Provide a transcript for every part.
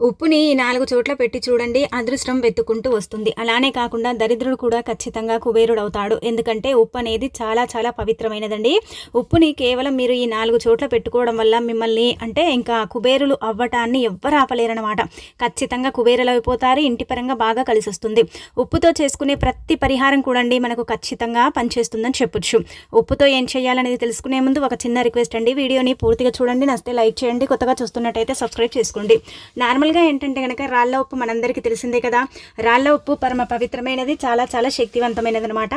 ఉప్పుని ఈ నాలుగు చోట్ల పెట్టి చూడండి అదృష్టం వెతుక్కుంటూ వస్తుంది. అలానే కాకుండా దరిద్రుడు కూడా ఖచ్చితంగా కుబేరుడు అవుతాడు ఎందుకంటే ఉప్పు అనేది చాలా చాలా పవిత్రమైనదండి. ఉప్పుని కేవలం మీరు ఈ నాలుగు చోట్ల పెట్టుకోవడం వల్ల మిమ్మల్ని అంటే ఇంకా కుబేరులు అవ్వటాన్ని ఎవ్వరు ఆపలేరనమాట ఖచ్చితంగా కుబేరులు అయిపోతారు ఇంటి పరంగా బాగా కలిసి వస్తుంది ఉప్పుతో చేసుకునే ప్రతి పరిహారం కూడండి మనకు ఖచ్చితంగా పనిచేస్తుందని చెప్పొచ్చు. ఉప్పుతో ఏం చేయాలనేది తెలుసుకునే ముందు ఒక చిన్న రిక్వెస్ట్ అండి. వీడియోని పూర్తిగా చూడండి నచ్చితే లైక్ చేయండి కొత్తగా చూస్తున్నట్టయితే సబ్స్క్రైబ్ చేసుకోండి. నార్మల్ మామూలుగా ఏంటంటే కనుక రాళ్ళ ఉప్పు మనందరికీ తెలిసిందే కదా. రాళ్ళ ఉప్పు పరమ పవిత్రమైనది చాలా చాలా శక్తివంతమైనది అనమాట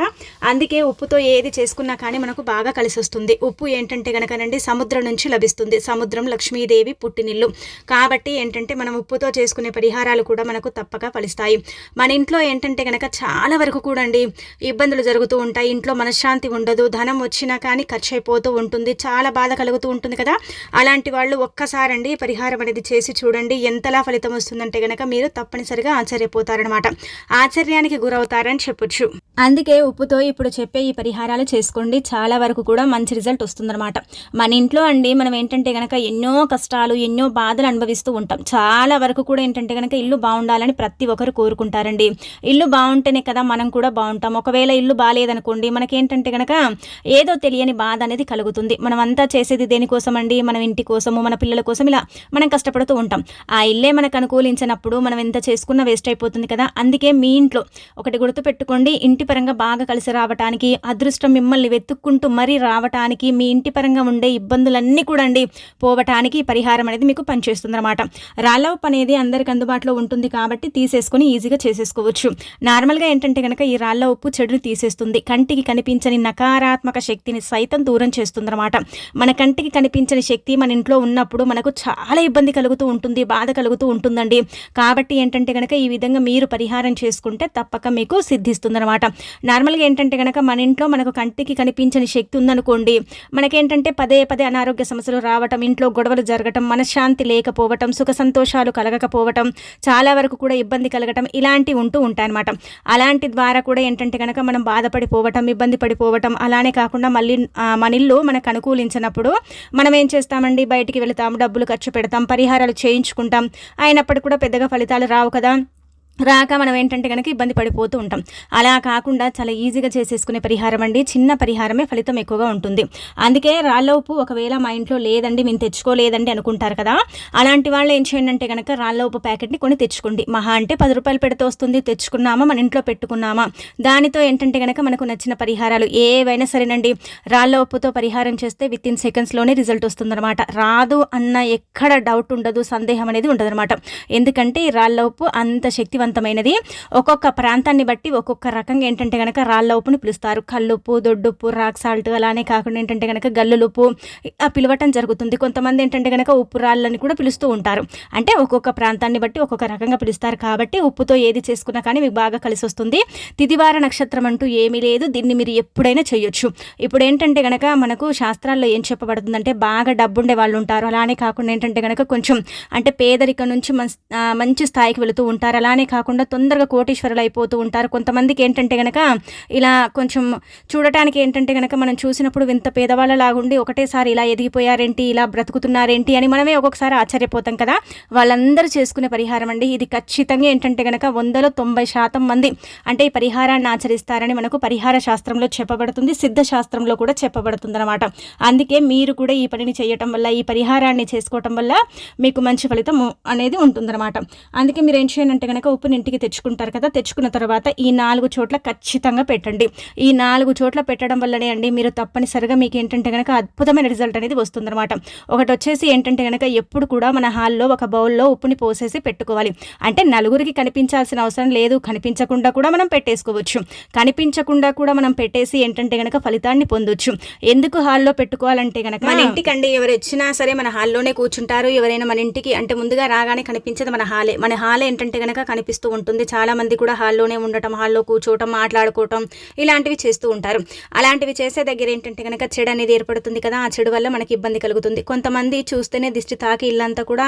అందుకే ఉప్పుతో ఏది చేసుకున్నా కానీ మనకు బాగా కలిసి వస్తుంది ఉప్పు ఏంటంటే కనుకనండి సముద్రం నుంచి లభిస్తుంది. సముద్రం లక్ష్మీదేవి పుట్టినిల్లు. కాబట్టి ఏంటంటే మనం ఉప్పుతో చేసుకునే పరిహారాలు కూడా మనకు తప్పక ఫలిస్తాయి. మన ఇంట్లో ఏంటంటే కనుక చాలా వరకు కూడా అండి ఇబ్బందులు జరుగుతూ ఉంటాయి. ఇంట్లో మనశ్శాంతి ఉండదు ధనం వచ్చినా కానీ ఖర్చు అయిపోతూ ఉంటుంది చాలా బాధ కలుగుతూ ఉంటుంది కదా. అలాంటి వాళ్ళు ఒక్కసారండి పరిహారం అనేది చేసి చూడండి. ఎంతలా ఫలితం వస్తుందంటే గనక మీరు తప్పనిసరిగా ఆశ్చర్యపోతారనమాట ఆశ్చర్యానికి గురవుతారని చెప్పొచ్చు. అందుకే ఉప్పుతో ఇప్పుడు చెప్పే ఈ పరిహారాలు చేసుకోండి. చాలా వరకు కూడా మంచి రిజల్ట్ వస్తుందన్నమాట. మన ఇంట్లో అండి మనం ఏంటంటే గనక ఎన్నో కష్టాలు ఎన్నో బాధలు అనుభవిస్తూ ఉంటాం. చాలా వరకు కూడా ఏంటంటే గనక ఇల్లు బాగుండాలని ప్రతి ఒక్కరు కోరుకుంటారండి. ఇల్లు బాగుంటేనే కదా మనం కూడా బాగుంటాం. ఒకవేళ ఇల్లు బాగాలేదనుకోండి మనకేంటంటే గనక ఏదో తెలియని బాధ అనేది కలుగుతుంది. మనం అంతా చేసేది దేనికోసం అండి మనం ఇంటి కోసము మన పిల్లల కోసం ఇలా మనం కష్టపడుతూ ఉంటాం. ఆ ఇల్లే మనకు అనుకూలించినప్పుడు మనం ఎంత చేసుకున్న వేస్ట్ అయిపోతుంది కదా. అందుకే మీ ఇంట్లో ఒకటి గుర్తు పెట్టుకోండి ఇంటి పరంగా బాగా కలిసి రావటానికి అదృష్టం మిమ్మల్ని వెతుక్కుంటూ మరీ రావటానికి మీ ఇంటి పరంగా ఉండే ఇబ్బందులన్నీ కూడా అండి పోవటానికి పరిహారం అనేది మీకు పనిచేస్తుంది అనమాట రాళ్ళ ఉప్పు అనేది అందరికి అందుబాటులో ఉంటుంది కాబట్టి తీసేసుకొని ఈజీగా చేసేసుకోవచ్చు. నార్మల్గా ఏంటంటే కనుక ఈ రాళ్ళ ఉప్పు చెడుని తీసేస్తుంది. కంటికి కనిపించని నకారాత్మక శక్తిని సైతం దూరం చేస్తుంది అనమాట మన కంటికి కనిపించని శక్తి మన ఇంట్లో ఉన్నప్పుడు మనకు చాలా ఇబ్బంది కలుగుతూ ఉంటుంది బాధ కలుగుతూ ఉంటుందండి. కాబట్టి ఏంటంటే కనుక ఈ విధంగా మీరు పరిహారం చేసుకుంటే తప్పక మీకు సిద్ధిస్తుందన్నమాట. నార్మల్గా ఏంటంటే కనుక మన ఇంట్లో మనకు కంటికి కనిపించని శక్తి ఉందనుకోండి మనకేంటంటే పదే పదే అనారోగ్య సమస్యలు రావటం ఇంట్లో గొడవలు జరగటం మనశ్శాంతి లేకపోవటం సుఖ సంతోషాలు కలగకపోవటం చాలా వరకు కూడా ఇబ్బంది కలగటం ఇలాంటివి ఉంటూ ఉంటాయన్నమాట. అలాంటి ద్వారా కూడా ఏంటంటే కనుక మనం బాధపడిపోవటం ఇబ్బంది పడిపోవటం అలానే కాకుండా మళ్ళీ మన ఇల్లు మనకు అనుకూలించినప్పుడు మనం ఏం చేస్తామండి? బయటికి వెళతాం డబ్బులు ఖర్చు పెడతాం పరిహారాలు చేయించుకుంటాం. అయినప్పటికీ కూడా పెద్దగా ఫలితాలు రావు కదా. రాక మనం ఏంటంటే కనుక ఇబ్బంది పడిపోతూ ఉంటాం. అలా కాకుండా చాలా ఈజీగా చేసేసుకునే పరిహారం అండి. చిన్న పరిహారమే ఫలితం ఎక్కువగా ఉంటుంది. అందుకే రాళ్ళ ఉప్పు ఒకవేళ మా ఇంట్లో లేదండి మేము తెచ్చుకోలేదండి అనుకుంటారు కదా అలాంటి వాళ్ళు ఏం చేయండి అంటే కనుక రాళ్ళ ఉప్పు ప్యాకెట్ని కొని తెచ్చుకోండి. మహా అంటే పది రూపాయలు పెడితే వస్తుంది తెచ్చుకున్నామా మన ఇంట్లో పెట్టుకున్నామా? దానితో ఏంటంటే కనుక మనకు నచ్చిన పరిహారాలు ఏవైనా సరేనండి. రాళ్ళ ఉప్పుతో పరిహారం చేస్తే విత్ ఇన్ సెకండ్స్లోనే రిజల్ట్ వస్తుందన్నమాట. రాదు అన్న ఎక్కడ డౌట్ ఉండదు సందేహం అనేది ఉండదన్నమాట. ఎందుకంటే ఈ రాళ్ళ ఉప్పు అంత శక్తివంతమైనది ఒక్కొక్క ప్రాంతాన్ని బట్టి ఒక్కొక్క రకంగా ఏంటంటే కనుక రాళ్ళ ఉప్పుని పిలుస్తారు. కల్లుప్పు దొడ్డుప్పు రాక్ సాల్ట్ అలానే కాకుండా ఏంటంటే కనుక గల్లులుప్పు పిలవటం జరుగుతుంది. కొంతమంది ఏంటంటే కనుక ఉప్పు రాళ్ళని కూడా పిలుస్తూ ఉంటారు. అంటే ఒక్కొక్క ప్రాంతాన్ని బట్టి ఒక్కొక్క రకంగా పిలుస్తారు కాబట్టి ఉప్పుతో ఏది చేసుకున్నా కానీ మీకు బాగా కలిసి వస్తుంది. తిదివార నక్షత్రం అంటూ ఏమీ లేదు. దీన్ని మీరు ఎప్పుడైనా చేయొచ్చు. ఇప్పుడు ఏంటంటే గనక మనకు శాస్త్రాల్లో ఏం చెప్పబడుతుందంటే బాగా డబ్బుండే వాళ్ళు ఉంటారు. అలానే కాకుండా ఏంటంటే గనక కొంచెం అంటే పేదరికం నుంచి మంచి స్థాయికి వెళుతూ ఉంటారు. అలానే కాకుండా తొందరగా కోటీశ్వరులు అయిపోతూ ఉంటారు. కొంతమందికి ఏంటంటే గనక ఇలా కొంచెం చూడటానికి ఏంటంటే గనక మనం చూసినప్పుడు వింత పేదవాళ్ళ లాగుండి ఒకటేసారి ఇలా ఎదిగిపోయారేంటి ఇలా బ్రతుకుతున్నారేంటి అని మనమే ఒక్కొక్కసారి ఆశ్చర్యపోతాం కదా. వాళ్ళందరూ చేసుకునే పరిహారం అండి. ఇది ఖచ్చితంగా ఏంటంటే గనక వందలో తొంభై శాతం మంది అంటే ఈ పరిహారాన్ని ఆచరిస్తారని మనకు పరిహార శాస్త్రంలో చెప్పబడుతుంది. సిద్ధ శాస్త్రంలో కూడా చెప్పబడుతుంది అనమాట అందుకే మీరు కూడా ఈ పనిని చేయటం వల్ల ఈ పరిహారాన్ని చేసుకోవటం వల్ల మీకు మంచి ఫలితం అనేది ఉంటుందన్నమాట. అందుకే మీరు ఏం చేయనంటే కనుక కనుక ఉప్పుని ఇంటికి తెచ్చుకుంటారు కదా తెచ్చుకున్న తర్వాత ఈ నాలుగు చోట్ల ఖచ్చితంగా పెట్టండి. ఈ నాలుగు చోట్ల పెట్టడం వల్లనే అండి మీరు తప్పనిసరిగా మీకు ఏంటంటే కనుక అద్భుతమైన రిజల్ట్ అనేది వస్తుందన్నమాట. ఒకటి వచ్చేసి ఏంటంటే కనుక ఎప్పుడు కూడా మన హాల్లో ఒక బౌల్లో ఉప్పుని పోసేసి పెట్టుకోవాలి. అంటే నలుగురికి కనిపించాల్సిన అవసరం లేదు కనిపించకుండా కూడా మనం పెట్టేసుకోవచ్చు. కనిపించకుండా కూడా మనం పెట్టేసి ఏంటంటే గనక ఫలితాన్ని పొందొచ్చు. ఎందుకు హాల్లో పెట్టుకోవాలంటే గనక మన ఇంటికండి ఎవరు వచ్చినా సరే మన హాల్లోనే కూర్చుంటారు. ఎవరైనా మన ఇంటికి అంటే ముందుగా రాగానే కనిపించేది మన హాలే. మన హాల్ ఏంటంటే గనక కనిపి అనిపిస్తూ ఉంటుంది. చాలామంది కూడా హాల్లోనే ఉండటం హాల్లో కూర్చోవటం మాట్లాడుకోవటం ఇలాంటివి చేస్తూ ఉంటారు. అలాంటివి చేసే దగ్గర ఏంటంటే కనుక చెడు అనేది ఏర్పడుతుంది కదా ఆ చెడు వల్ల మనకి ఇబ్బంది కలుగుతుంది. కొంతమంది చూస్తేనే దిష్టి తాకి ఇల్లంతా కూడా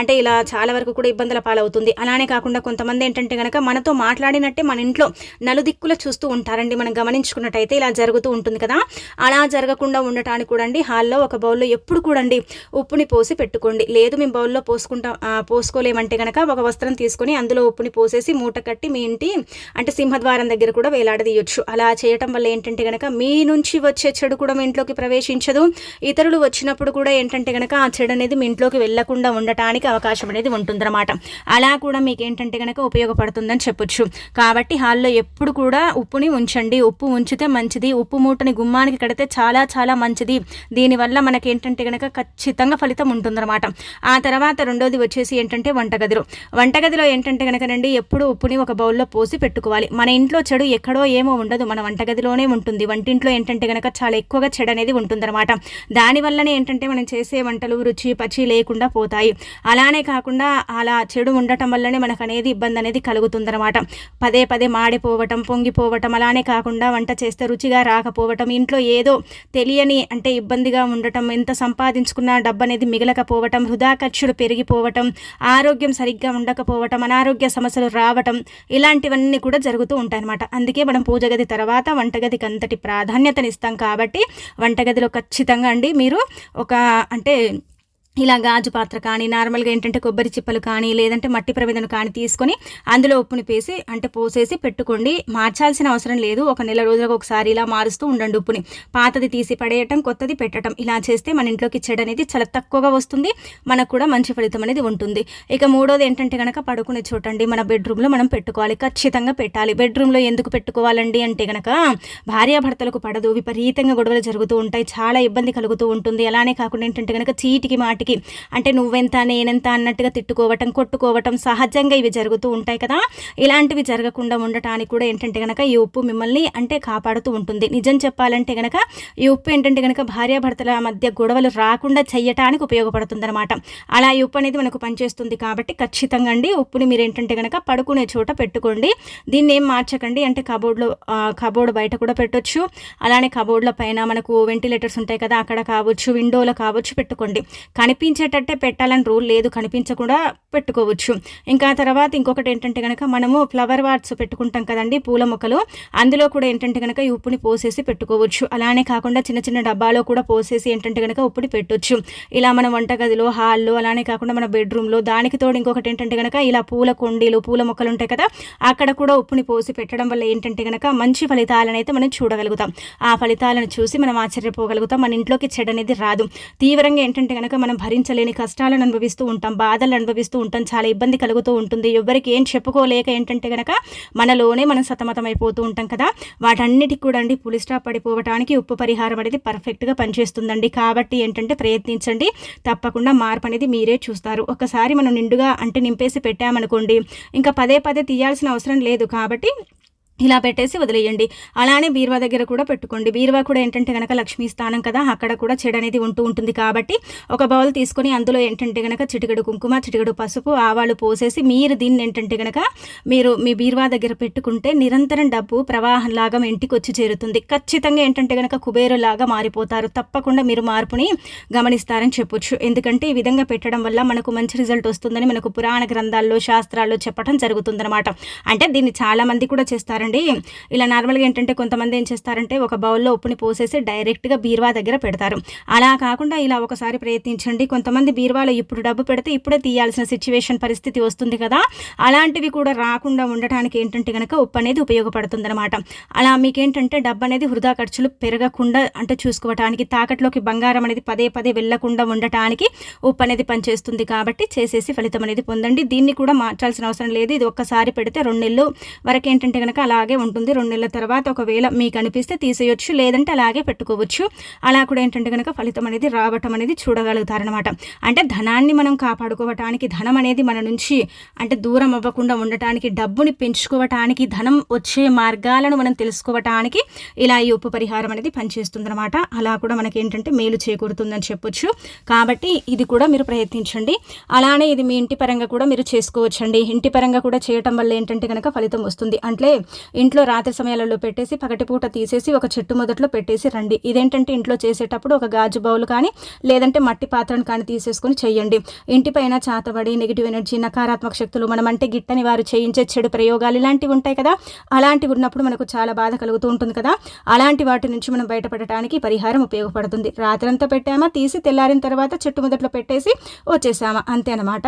అంటే ఇలా చాలా వరకు కూడా ఇబ్బందుల పాలవుతుంది. అలానే కాకుండా కొంతమంది ఏంటంటే కనుక మనతో మాట్లాడినట్టే మన ఇంట్లో నలుదిక్కుల చూస్తూ ఉంటారండి. మనం గమనించుకున్నట్టయితే ఇలా జరుగుతూ ఉంటుంది కదా. అలా జరగకుండా ఉండటానికి కూడా అండి హాల్లో ఒక బౌల్లో ఎప్పుడు కూడా అండి ఉప్పుని పోసి పెట్టుకోండి. లేదు మేము బౌల్లో పోసుకుంటాం పోసుకోలేమంటే కనుక ఒక వస్త్రం తీసుకొని అందులో ఉప్పుని పోసేసి మూట కట్టి మీ ఇంటి అంటే సింహద్వారం దగ్గర కూడా వేలాడదీయొచ్చు. అలా చేయటం వల్ల ఏంటంటే కనుక మీ నుంచి వచ్చే చెడు కూడా మీ ఇంట్లోకి ప్రవేశించదు. ఇతరులు వచ్చినప్పుడు కూడా ఏంటంటే కనుక ఆ చెడు అనేది మీ ఇంట్లోకి వెళ్ళకుండా ఉండటానికి అవకాశం అనేది ఉంటుందన్నమాట. అలా కూడా మీకు ఏంటంటే కనుక ఉపయోగపడుతుందని చెప్పొచ్చు. కాబట్టి హాల్లో ఎప్పుడు కూడా ఉప్పుని ఉంచండి. ఉప్పు ఉంచితే మంచిది. ఉప్పు మూటని గుమ్మానికి కడితే చాలా చాలా మంచిది. దీనివల్ల మనకి ఏంటంటే కనుక ఖచ్చితంగా ఫలితం ఉంటుందన్నమాట. ఆ తర్వాత రెండోది వచ్చేసి ఏంటంటే వంటగదిలో. వంటగదిలో ఏంటంటే కనుకనండి ఎప్పుడు ఉప్పుని ఒక బౌల్లో పోసి పెట్టుకోవాలి. మన ఇంట్లో చెడు ఎక్కడో ఏమో ఉండదు. మన వంటగదిలోనే ఉంటుంది. వంటింట్లో ఏంటంటే కనుక చాలా ఎక్కువగా చెడు అనేది ఉంటుందన్నమాట. దానివల్లనే ఏంటంటే మనం చేసే వంటలు రుచి పచి లేకుండా పోతాయి. అలానే కాకుండా అలా చెడు ఉండటం వల్లనే మనకు అనేది ఇబ్బంది అనేది కలుగుతుందన్నమాట. పదే పదే మాడిపోవటం పొంగిపోవటం అలానే కాకుండా వంట చేస్తే రుచిగా రాకపోవటం ఇంట్లో ఏదో తెలియని అంటే ఇబ్బందిగా ఉండటం ఎంత సంపాదించుకున్న డబ్బు అనేది మిగలకపోవటం వృధా ఖర్చులు పెరిగిపోవటం ఆరోగ్యం సరిగ్గా ఉండకపోవటం అనారోగ్య సమస్యలు రావటం ఇలాంటివన్నీ కూడా జరుగుతూ ఉంటాయన్నమాట. అందుకే మనం పూజ గది తర్వాత వంటగదికి అంతటి ప్రాధాన్యతనిస్తాం కాబట్టి వంటగదిలో ఖచ్చితంగా అండి మీరు ఒక అంటే ఇలా గాజు పాత్ర కానీ నార్మల్గా ఏంటంటే కొబ్బరి చిప్పలు కానీ లేదంటే మట్టి ప్రమిదను కానీ తీసుకొని అందులో ఉప్పుని పేసి అంటే పోసేసి పెట్టుకోండి. మార్చాల్సిన అవసరం లేదు. ఒక నెల రోజులకు ఒకసారి ఇలా మారుస్తూ ఉండండి ఉప్పుని. పాతది తీసి పడేయటం కొత్తది పెట్టడం ఇలా చేస్తే మన ఇంట్లోకి చెడు అనేది చాలా తక్కువగా వస్తుంది. మనకు కూడా మంచి ఫలితం అనేది ఉంటుంది. ఇక మూడోది ఏంటంటే కనుక పడుకునే చోటండి. మన బెడ్రూమ్లో మనం పెట్టుకోవాలి. ఖచ్చితంగా పెట్టాలి. బెడ్రూమ్లో ఎందుకు పెట్టుకోవాలండి అంటే కనుక భార్యాభర్తలకు పడదు. విపరీతంగా గొడవలు జరుగుతూ ఉంటాయి. చాలా ఇబ్బంది కలుగుతూ ఉంటుంది. అలానే కాకుండా ఏంటంటే కనుక చీటికి మాటికి వాటికి అంటే నువ్వెంత నేనెంత అన్నట్టుగా తిట్టుకోవటం కొట్టుకోవటం సహజంగా ఇవి జరుగుతూ ఉంటాయి కదా. ఇలాంటివి జరగకుండా ఉండటానికి కూడా ఏంటంటే కనుక ఈ ఉప్పు మిమ్మల్ని అంటే కాపాడుతూ ఉంటుంది. నిజం చెప్పాలంటే కనుక ఈ ఉప్పు ఏంటంటే కనుక భార్యాభర్తల మధ్య గొడవలు రాకుండా చెయ్యటానికి ఉపయోగపడుతుంది అనమాట అలా ఈ ఉప్పు అనేది మనకు పనిచేస్తుంది కాబట్టి ఖచ్చితంగా అండి ఉప్పుని మీరు ఏంటంటే కనుక పడుకునే చోట పెట్టుకోండి. దీన్ని ఏం మార్చకండి. అంటే కబోర్డ్లో కబోర్డ్ బయట కూడా పెట్టొచ్చు. అలానే కబోర్డ్ల పైన మనకు వెంటిలేటర్స్ ఉంటాయి కదా అక్కడ కావచ్చు విండోలో కావచ్చు పెట్టుకోండి. కానీ కనిపించేటట్టే పెట్టాలని రూల్ లేదు కనిపించకుండా పెట్టుకోవచ్చు. ఇంకా తర్వాత ఇంకొకటి ఏంటంటే కనుక మనము ఫ్లవర్ వాట్స్ పెట్టుకుంటాం కదండి పూల మొక్కలు. అందులో కూడా ఏంటంటే కనుక ఈ ఉప్పుని పోసేసి పెట్టుకోవచ్చు. అలానే కాకుండా చిన్న చిన్న డబ్బాలో కూడా పోసేసి ఏంటంటే కనుక ఉప్పుని పెట్టొచ్చు. ఇలా మన వంటగదిలో హాల్లో అలానే కాకుండా మన బెడ్రూమ్లో దానికి తోడు ఇంకొకటి ఏంటంటే కనుక ఇలా పూల కొండీలు పూల మొక్కలు ఉంటాయి కదా అక్కడ కూడా ఉప్పుని పోసి పెట్టడం వల్ల ఏంటంటే కనుక మంచి ఫలితాలను అయితే మనం చూడగలుగుతాం. ఆ ఫలితాలను చూసి మనం ఆశ్చర్యపోగలుగుతాం. మన ఇంట్లోకి చెడు అనేది రాదు. తీవ్రంగా ఏంటంటే కనుక మనం భరించలేని కష్టాలను అనుభవిస్తూ ఉంటాం బాధలు అనుభవిస్తూ ఉంటాం చాలా ఇబ్బంది కలుగుతూ ఉంటుంది. ఎవరికి ఏం చెప్పుకోలేక ఏంటంటే కనుక మనలోనే మనం సతమతం అయిపోతూ ఉంటాం కదా. వాటన్నిటికి కూడా అండి పులి స్టాప్ పడిపోవటానికి ఉప్పు పరిహారం అనేది పర్ఫెక్ట్గా పనిచేస్తుందండి. కాబట్టి ఏంటంటే ప్రయత్నించండి. తప్పకుండా మార్పు అనేది మీరే చూస్తారు. ఒకసారి మనం నిండుగా అంటే నింపేసి పెట్టామనుకోండి ఇంకా పదే పదే తీయాల్సిన అవసరం లేదు. కాబట్టి ఇలా పెట్టేసి వదిలేయండి. అలానే బీరువా దగ్గర కూడా పెట్టుకోండి. బీరువా కూడా ఏంటంటే కనుక లక్ష్మీ స్థానం కదా అక్కడ కూడా చెడు అనేది ఉంటూ ఉంటుంది కాబట్టి ఒక బౌల్ తీసుకొని అందులో ఏంటంటే కనుక చిటికడు కుంకుమ చిటికడు పసుపు ఆవాలు పోసేసి మీరు దీన్ని ఏంటంటే కనుక మీరు మీ బీరువా దగ్గర పెట్టుకుంటే నిరంతరం డబ్బు ప్రవాహంలాగా ఇంటికి వచ్చి చేరుతుంది. ఖచ్చితంగా ఏంటంటే కనుక కుబేరులాగా మారిపోతారు. తప్పకుండా మీరు మార్పుని గమనిస్తారని చెప్పొచ్చు. ఎందుకంటే ఈ విధంగా పెట్టడం వల్ల మనకు మంచి రిజల్ట్ వస్తుందని మనకు పురాణ గ్రంథాల్లో శాస్త్రాల్లో చెప్పడం జరుగుతుందన్నమాట. అంటే దీన్ని చాలామంది కూడా చేస్తారు చూడండి ఇలా నార్మల్గా ఏంటంటే కొంతమంది ఏం చేస్తారంటే ఒక బౌల్లో ఉప్పుని పోసేసి డైరెక్ట్గా బీరువా దగ్గర పెడతారు. అలా కాకుండా ఇలా ఒకసారి ప్రయత్నించండి. కొంతమంది బీరువాలో ఇప్పుడు డబ్బు పెడితే ఇప్పుడే తీయాల్సిన సిచ్యువేషన్ పరిస్థితి వస్తుంది కదా. అలాంటివి కూడా రాకుండా ఉండటానికి ఏంటంటే కనుక ఉప్పు అనేది ఉపయోగపడుతుందన్నమాట. అలా మీకేంటంటే డబ్బు అనేది వృధా ఖర్చులు పెరగకుండా అంటే చూసుకోవటానికి తాకట్లోకి బంగారం అనేది పదే పదే వెళ్ళకుండా ఉండటానికి ఉప్పు అనేది పనిచేస్తుంది కాబట్టి చేసేసి ఫలితం అనేది పొందండి. దీన్ని కూడా మార్చాల్సిన అవసరం లేదు. ఇది ఒక్కసారి పెడితే రెండు నెలలు వరకు ఏంటంటే కనుక అలా అలాగే ఉంటుంది. రెండు నెలల తర్వాత ఒకవేళ మీకు అనిపిస్తే తీసేయొచ్చు లేదంటే అలాగే పెట్టుకోవచ్చు. అలా కూడా ఏంటంటే కనుక ఫలితం అనేది రావటం అనేది చూడగలుగుతారనమాట అంటే ధనాన్ని మనం కాపాడుకోవటానికి ధనం అనేది మన నుంచి అంటే దూరం అవ్వకుండా ఉండటానికి డబ్బుని పెంచుకోవటానికి ధనం వచ్చే మార్గాలను మనం తెలుసుకోవటానికి ఇలా ఈ ఉప్పు పరిహారం అనేది పనిచేస్తుందన్నమాట. అలా కూడా మనకి ఏంటంటే మేలు చేకూరుతుందని చెప్పొచ్చు. కాబట్టి ఇది కూడా మీరు ప్రయత్నించండి. అలానే ఇది మీ ఇంటి పరంగా కూడా మీరు చేసుకోవచ్చండి. ఇంటి పరంగా కూడా చేయటం వల్ల ఏంటంటే కనుక ఫలితం వస్తుంది. అంటే ఇంట్లో రాత్రి సమయాలలో పెట్టేసి పగటిపూట తీసేసి ఒక చెట్టు మొదట్లో పెట్టేసి రండి. ఇదేంటంటే ఇంట్లో చేసేటప్పుడు ఒక గాజు బౌల్ కానీ లేదంటే మట్టి పాత్రను కానీ తీసేసుకొని చేయండి. ఇంటిపైన చాతబడి నెగిటివ్ ఎనర్జీ నకారాత్మక శక్తులు మనం అంటే గిట్టని వారు చేయించే చెడు ప్రయోగాలు ఇలాంటివి ఉంటాయి కదా. అలాంటివి ఉన్నప్పుడు మనకు చాలా బాధ కలుగుతూ ఉంటుంది కదా. అలాంటి వాటి నుంచి మనం బయటపడటానికి పరిహారం ఉపయోగపడుతుంది. రాత్రంతా పెట్టామా తీసి తెల్లారిన తర్వాత చెట్టు మొదట్లో పెట్టేసి వచ్చేసామా. అంతే అనమాట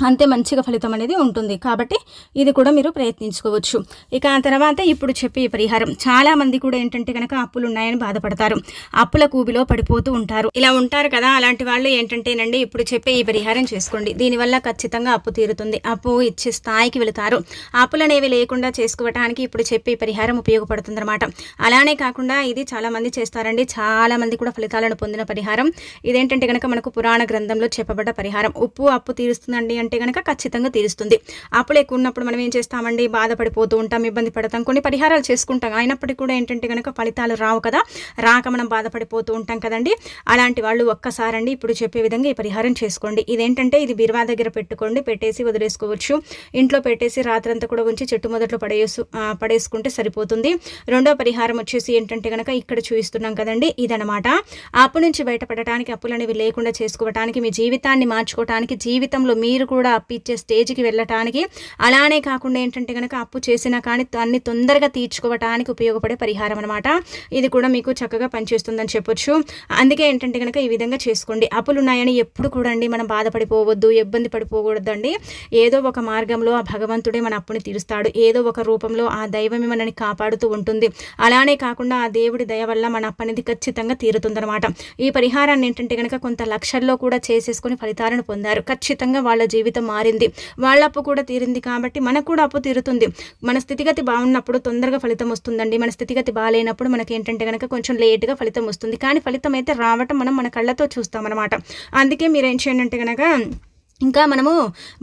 అంతే మంచిగా ఫలితం అనేది ఉంటుంది. కాబట్టి ఇది కూడా మీరు ప్రయత్నించుకోవచ్చు. ఇక ఆ తర్వాత ఇప్పుడు చెప్పే పరిహారం. చాలా మంది కూడా ఏంటంటే కనుక అప్పులు ఉన్నాయని బాధపడతారు. అప్పుల కూబిలో పడిపోతూ ఉంటారు. ఇలా ఉంటారు కదా అలాంటి వాళ్ళు ఏంటంటేనండి ఇప్పుడు చెప్పే ఈ పరిహారం చేసుకోండి. దీనివల్ల ఖచ్చితంగా అప్పు తీరుతుంది. అప్పు ఇచ్చే స్థాయికి వెళతారు. అప్పులు అనేవి లేకుండా చేసుకోవటానికి ఇప్పుడు చెప్పే పరిహారం ఉపయోగపడుతుంది అనమాట అలానే కాకుండా ఇది చాలామంది చేస్తారండి. చాలా మంది కూడా ఫలితాలను పొందిన పరిహారం. ఇదేంటంటే కనుక మనకు పురాణ గ్రంథంలో చెప్పబడ్డ పరిహారం. ఉప్పు అప్పు తీరుస్తుందండి అంటే కనుక ఖచ్చితంగా తీరుస్తుంది. అప్పులు ఎక్కువ ఉన్నప్పుడు మనం ఏం చేస్తామండి? బాధపడిపోతూ ఉంటాం ఇబ్బంది పడతాం. కొన్ని పరిహారాలు చేసుకుంటాం. అయినప్పటికీ కూడా ఏంటంటే కనుక ఫలితాలు రావు కదా? రాక మనం బాధపడిపోతూ ఉంటాం కదండి? అలాంటి వాళ్ళు ఒక్కసారండి ఇప్పుడు చెప్పే విధంగా ఈ పరిహారం చేసుకోండి. ఇదేంటంటే ఇది బీరువా దగ్గర పెట్టుకోండి పెట్టేసి వదిలేసుకోవచ్చు. ఇంట్లో పెట్టేసి రాత్రంతా కూడా ఉంచి చెట్టు మొదట్లో పడేసు పడేసుకుంటే సరిపోతుంది. రెండో పరిహారం వచ్చేసి ఏంటంటే కనుక ఇక్కడ చూపిస్తున్నాం కదండి ఇదనమాట అప్పు నుంచి బయటపడటానికి అప్పులు అనేవి లేకుండా చేసుకోవటానికి మీ జీవితాన్ని మార్చుకోవటానికి జీవితంలో మీరు కూడా కూడా అప్పిచ్చే స్టేజ్కి వెళ్ళటానికి. అలానే కాకుండా ఏంటంటే కనుక అప్పు చేసినా కానీ అన్ని తొందరగా తీర్చుకోవటానికి ఉపయోగపడే పరిహారం అనమాట ఇది కూడా మీకు చక్కగా పనిచేస్తుందని చెప్పొచ్చు. అందుకే ఏంటంటే కనుక ఈ విధంగా చేసుకోండి. అప్పులు ఉన్నాయని ఎప్పుడు కూడా అండి మనం బాధపడిపోవద్దు ఇబ్బంది పడిపోకూడదండి. ఏదో ఒక మార్గంలో ఆ భగవంతుడే మన అప్పుని తీరుస్తాడు. ఏదో ఒక రూపంలో ఆ దైవమే మనని కాపాడుతూ ఉంటుంది. అలానే కాకుండా ఆ దేవుడి దయ వల్ల మన అప్పు ఖచ్చితంగా తీరుతుందనమాట ఈ పరిహారాన్ని ఏంటంటే కనుక కొంత లక్షల్లో కూడా చేసేసుకుని ఫలితాలను పొందారు. ఖచ్చితంగా వాళ్ళ జీవితం జీవితం మారింది. వాళ్ళ అప్పు కూడా తీరింది కాబట్టి మనకు కూడా అప్పు తీరుతుంది. మన స్థితిగతి బాగున్నప్పుడు తొందరగా ఫలితం వస్తుందండి. మన స్థితిగతి బాగాలేనప్పుడు మనకి ఏంటంటే కనుక కొంచెం లేట్గా ఫలితం వస్తుంది. కానీ ఫలితం అయితే రావటం మనం మన కళ్ళతో చూస్తామన్నమాట. అందుకే మీరు ఏం చేయండి అంటే కనుక ఇంకా మనము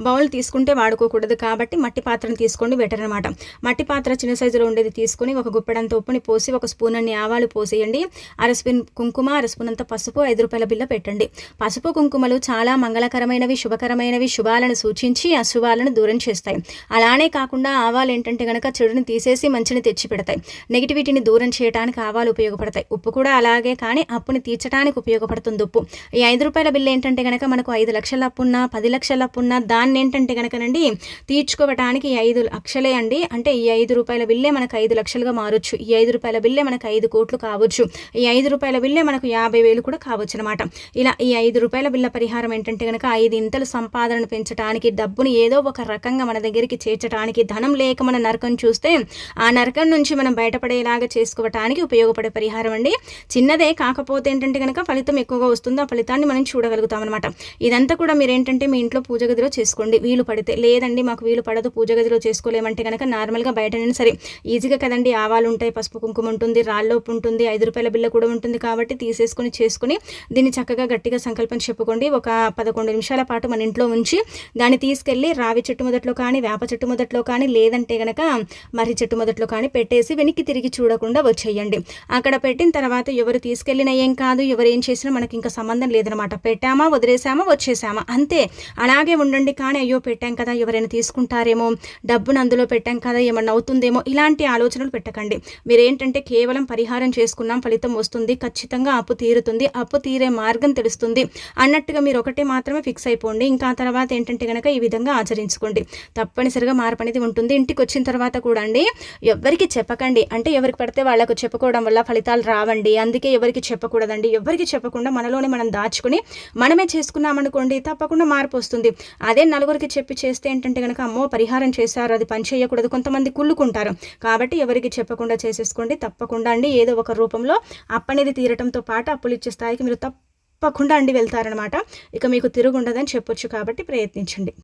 బౌల్ తీసుకుంటే వాడుకోకూడదు కాబట్టి మట్టి పాత్రను తీసుకోండి బెటర్ అనమాట మట్టి పాత్ర చిన్న సైజులో ఉండేది తీసుకొని ఒక గుప్పెడంత ఉప్పుని పోసి ఒక స్పూన్ అన్ని ఆవాలు పోసేయండి. అర స్పూన్ కుంకుమ అర స్పూన్ అంత పసుపు ఐదు రూపాయల బిల్ల పెట్టండి. పసుపు కుంకుమలు చాలా మంగళకరమైనవి శుభకరమైనవి శుభాలను సూచించి అశుభాలను దూరం చేస్తాయి. అలానే కాకుండా ఆవాలు ఏంటంటే కనుక చెడుని తీసేసి మంచిని తెచ్చి పెడతాయి. నెగిటివిటీని దూరం చేయడానికి ఆవాలు ఉపయోగపడతాయి. ఉప్పు కూడా అలాగే కానీ అప్పుని తీర్చడానికి ఉపయోగపడుతుంది ఉప్పు. ఈ ఐదు రూపాయల బిల్లు ఏంటంటే కనుక మనకు ఐదు లక్షల అప్పున్న పది లక్షల అప్పు ఉన్న దాన్ని ఏంటంటే కనుకనండి తీర్చుకోవటానికి ఐదు లక్షలే అండి. అంటే ఈ ఐదు రూపాయల బిల్లే మనకు ఐదు లక్షలుగా మారొచ్చు. ఈ ఐదు రూపాయల బిల్లే మనకు ఐదు కోట్లు కావచ్చు. ఈ ఐదు రూపాయల బిల్లే మనకు యాభై వేలు కూడా కావచ్చు అనమాట ఇలా ఈ ఐదు రూపాయల బిల్ల పరిహారం ఏంటంటే కనుక ఐదు ఇంతలు సంపాదనను పెంచడానికి డబ్బుని ఏదో ఒక రకంగా మన దగ్గరికి చేర్చడానికి ధనం లేక మన నరకం చూస్తే ఆ నరకం నుంచి మనం బయటపడేలాగా చేసుకోవటానికి ఉపయోగపడే పరిహారం అండి. చిన్నదే కాకపోతే ఏంటంటే కనుక ఫలితం ఎక్కువగా వస్తుందో. ఆ ఫలితాన్ని మనం చూడగలుగుతాం అనమాట ఇదంతా కూడా మీరు ఏంటంటే మీ ఇంట్లో పూజ గదిలో చేసుకోండి. వీలు పడితే. లేదండి మాకు వీలు పడదు పూజ గదిలో చేసుకోలేమంటే కనుక నార్మల్గా బయటనైనా సరే ఈజీగా కదండి. ఆవాలు ఉంటాయి పసుపు కుంకుమ ఉంటుంది రాళ్ళోపు ఉంటుంది ఐదు రూపాయల బిల్ల కూడా ఉంటుంది కాబట్టి తీసేసుకొని చేసుకుని దీన్ని చక్కగా గట్టిగా సంకల్పం చెప్పుకోండి. ఒక పదకొండు నిమిషాల పాటు మన ఇంట్లో ఉంచి దాన్ని తీసుకెళ్ళి రావి చెట్టు మొదట్లో కానీ వేప చెట్టు మొదట్లో కానీ లేదంటే కనుక మర్రి చెట్టు మొదట్లో కానీ పెట్టేసి వెనక్కి తిరిగి చూడకుండా వచ్చేయండి. అక్కడ పెట్టిన తర్వాత ఎవరు తీసుకెళ్ళినా ఏం కాదు ఎవరు ఏం చేసినా మనకి ఇంకా సంబంధం లేదనమాట పెట్టామా వదిలేసామా వచ్చేసామా? అంతే. అలాగే ఉండండి కానీ అయ్యో పెట్టాం కదా ఎవరైనా తీసుకుంటారేమో డబ్బును అందులో పెట్టాం కదా ఏమన్నా అవుతుందేమో ఇలాంటి ఆలోచనలు పెట్టకండి. మీరేంటంటే కేవలం పరిహారం చేసుకున్నాం ఫలితం వస్తుంది ఖచ్చితంగా అప్పు తీరుతుంది అప్పు తీరే మార్గం తెలుస్తుంది అన్నట్టుగా మీరు ఒకటే మాత్రమే ఫిక్స్ అయిపోండి. ఇంకా తర్వాత ఏంటంటే కనుక ఈ విధంగా ఆచరించుకోండి. తప్పనిసరిగా మార్పు అనేది ఉంటుంది. ఇంటికి వచ్చిన తర్వాత కూడా అండి ఎవరికి చెప్పకండి. అంటే ఎవరికి పడితే వాళ్ళకు చెప్పుకోవడం వల్ల ఫలితాలు రావండి. అందుకే ఎవరికి చెప్పకూడదండి. ఎవరికి చెప్పకుండా మనలోనే మనం దాచుకుని మనమే చేసుకున్నామనుకోండి తప్పకుండా మార్పు వస్తుంది అదే నలుగురికి చెప్పి చేస్తే ఏంటంటే కనుక అమ్మో పరిహారం చేశారు అది పని చేయకూడదు కొంతమంది కుళ్ళుకుంటారు. కాబట్టి ఎవరికి చెప్పకుండా చేసేసుకోండి తప్పకుండా అండి. ఏదో ఒక రూపంలో అప్పనేది తీరటంతో పాటు అప్పులు ఇచ్చే స్థాయికి మీరు తప్పకుండా అండి వెళ్తారనమాట ఇక మీకు తిరుగుండదని చెప్పొచ్చు కాబట్టి ప్రయత్నించండి.